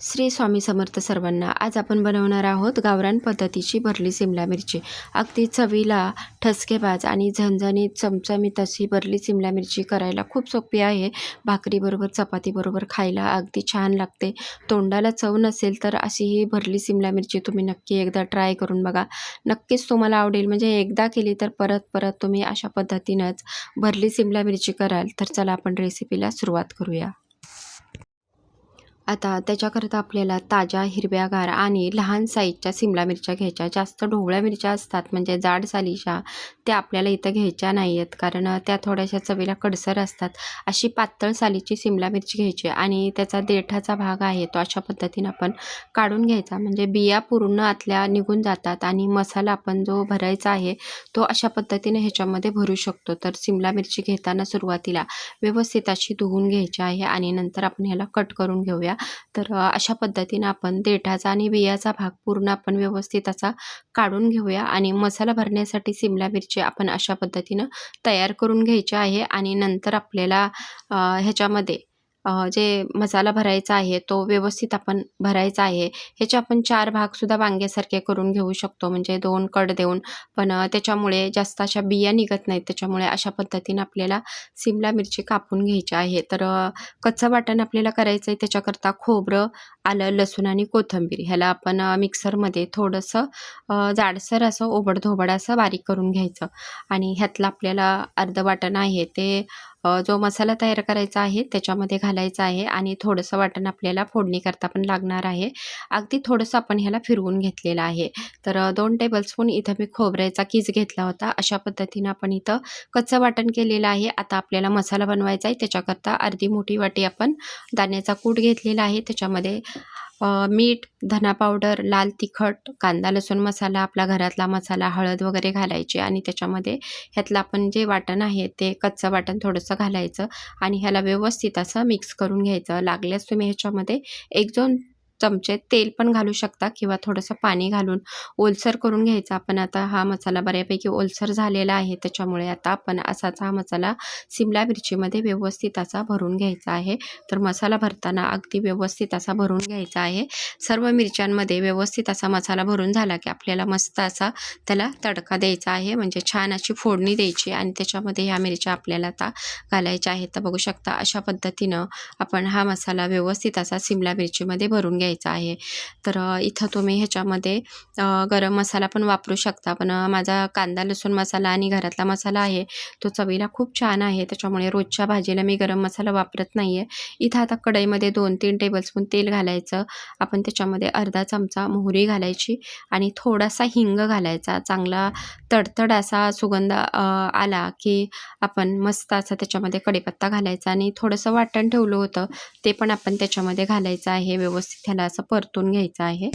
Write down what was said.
श्री स्वामी समर्थ सर्वांना आज आपण बनवणार आहोत गावरान पद्धतीची भरली सिमला मिरची. अगदी चवीला ठसकेबाज आणि झणझणीत चमचमीत अशी भरली सिमला मिरची करायला खूप सोपी आहे. भाकरीबरोबर चपातीबरोबर खायला अगदी छान लागते. तोंडाला चव नसेल तर अशी ही भरली सिमला मिरची तुम्ही नक्की एकदा ट्राय करून बघा. नक्कीच तुम्हाला आवडेल. म्हणजे एकदा केली तर परत परत तुम्ही अशा पद्धतीनंच भरली सिमला मिरची कराल. तर चला आपण रेसिपीला सुरुवात करूया. आता त्याच्याकरता आपल्याला ताज्या हिरव्यागार आणि लहान साईजच्या सिमला मिरच्या घ्यायच्या. जास्त ढोबळ्या मिरच्या असतात म्हणजे जाड सालीच्या त्या आपल्याला इथं घ्यायच्या नाही आहेत कारण त्या थोड्याशा चवीला कडसर असतात. अशी पातळ सालीची सिमला मिरची घ्यायची आणि त्याचा देठाचा भाग आहे तो अशा पद्धतीनं आपण काढून घ्यायचा. म्हणजे बिया पूर्ण आतल्या निघून जातात आणि मसाला आपण जो भरायचा आहे तो अशा पद्धतीने ह्याच्यामध्ये भरू शकतो. तर सिमला मिरची घेताना सुरुवातीला व्यवस्थित अशी धुवून घ्यायची आहे आणि नंतर आपण ह्याला कट करून घेऊया. तर अशा पद्धतीनं आपण देठाचा आणि बियाचा भाग पूर्ण आपण व्यवस्थित असा काढून घेऊया आणि मसाला भरण्यासाठी सिमला मिरची आपण अशा पद्धतीनं तयार करून घ्यायची आहे आणि नंतर आपल्याला ह्याच्यामध्ये जे मसाला भरायचा आहे तो व्यवस्थित आपण भरायचा आहे ह्याचे आपण चार भागसुद्धा वांग्यासारखे करून घेऊ शकतो. म्हणजे दोन कड देऊन पण त्याच्यामुळे जास्त अशा बिया निघत नाहीत. त्याच्यामुळे अशा पद्धतीनं आपल्याला सिमला मिरची कापून घ्यायची आहे. तर कच्चं वाटण आपल्याला करायचं आहे त्याच्याकरता खोबरं आलं लसूण आणि कोथिंबीर ह्याला आपण मिक्सरमध्ये थोडंसं जाडसर असं ओबडधोबड असं बारीक करून घ्यायचं. आणि ह्यातलं आपल्याला अर्धं वाटण आहे ते जो मसाला तयार करायचा आहे त्याच्यामध्ये घालायचा आहे आणि थोडंसं वाटण आपल्याला फोडणीकरता पण लागणार आहे. अगदी थोडंसं आपण ह्याला फिरवून घेतलेलं आहे. तर दोन टेबलस्पून इथं मी खोबऱ्याचा कीज घेतला होता. अशा पद्धतीनं आपण इथं कच्चं वाटण केलेलं आहे. आता आपल्याला मसाला बनवायचा आहे. त्याच्याकरता अर्धी मोठी वाटी आपण दाण्याचा कूट घेतलेला आहे. त्याच्यामध्ये मीठ धना पावडर लाल तिखट कांदा लसूण मसाला आपला घरातला मसाला हळद वगैरे घालायची आणि त्याच्यामध्ये ह्यातलं आपण जे वाटण आहे ते कच्चं वाटण थोडंसं घालायचं आणि ह्याला व्यवस्थित असं मिक्स करून घ्यायचं. लागल्यास तुम्ही ह्याच्यामध्ये एक दोन चमचे तेल पण घालू शकता किंवा थोडंसं पाणी घालून ओलसर करून घ्यायचा. आपण आता हा मसाला बऱ्यापैकी ओलसर झालेला आहे. त्याच्यामुळे आता आपण असाच हा मसाला सिमला मिरचीमध्ये व्यवस्थित असा भरून घ्यायचा आहे. तर मसाला भरताना अगदी व्यवस्थित असा भरून घ्यायचा आहे. सर्व मिरच्यांमध्ये व्यवस्थित असा मसाला भरून झाला की आपल्याला मस्त असा त्याला तडका द्यायचा आहे. म्हणजे छान अशी फोडणी द्यायची आणि त्याच्यामध्ये ह्या मिरच्या आपल्याला आता घालायच्या आहेत. तर बघू शकता अशा पद्धतीनं आपण हा मसाला व्यवस्थित असा सिमला मिरचीमध्ये भरून घ्यायचा आहे. तर इथं तुम्ही ह्याच्यामध्ये गरम मसाला पण वापरू शकता. पण माझा कांदा लसूण मसाला आणि घरातला मसाला आहे. तो चवीला खूप छान आहे. त्याच्यामुळे रोजच्या भाजीला मी गरम मसाला वापरत नाही आहे इथं आता कढईमध्ये दोन तीन टेबलस्पून तेल घालायचं. आपण त्याच्यामध्ये अर्धा चमचा मोहरी घालायची आणि थोडासा हिंग घालायचा. चांगला तडतड असा सुगंध आला की आपण मस्त असा त्याच्यामध्ये कढीपत्ता घालायचा आणि थोडंसं वाटण ठेवलं होतं ते पण आपण त्याच्यामध्ये घालायचं आहे व्यवस्थित ह्याला असं परतून घ्यायचं आहे.